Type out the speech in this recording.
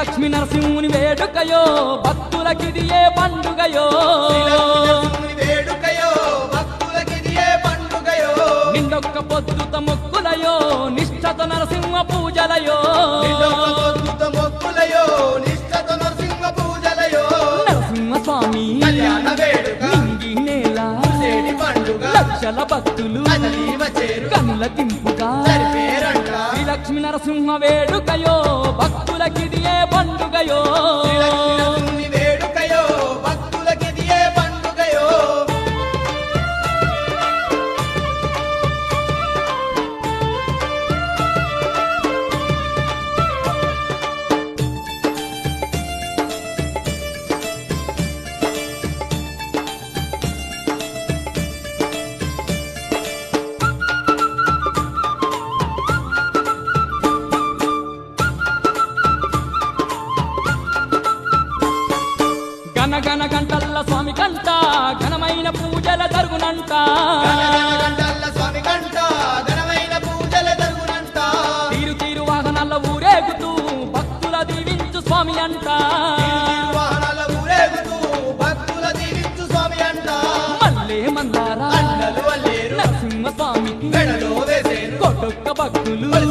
లక్ష్మీ నరసింహుని వేడుకయో భక్తులకిది ఏ పండుగయో? నిండొక్క పొద్దుత మొక్కులయో నిష్ఠత నరసింహ పూజలయో? మొక్కులయో నిష్ఠత నరసింహ పూజలయో? నరసింహ స్వామి నేల లక్షల భక్తులు కనుల తింపుగా లక్ష్మీ నరసింహ వేడుకయో భక్తులకిది ఏ పండుగయో ఘన ఘన గంటల్ల స్వామి కంట ఘనమైన పూజల జరుగునంట. తీరు తీరు వాహనాల ఊరేగుతూ భక్తుల దీవించు స్వామి అంట. మల్లే నరసింహ స్వామికి కొట్టొక్క భక్తులు.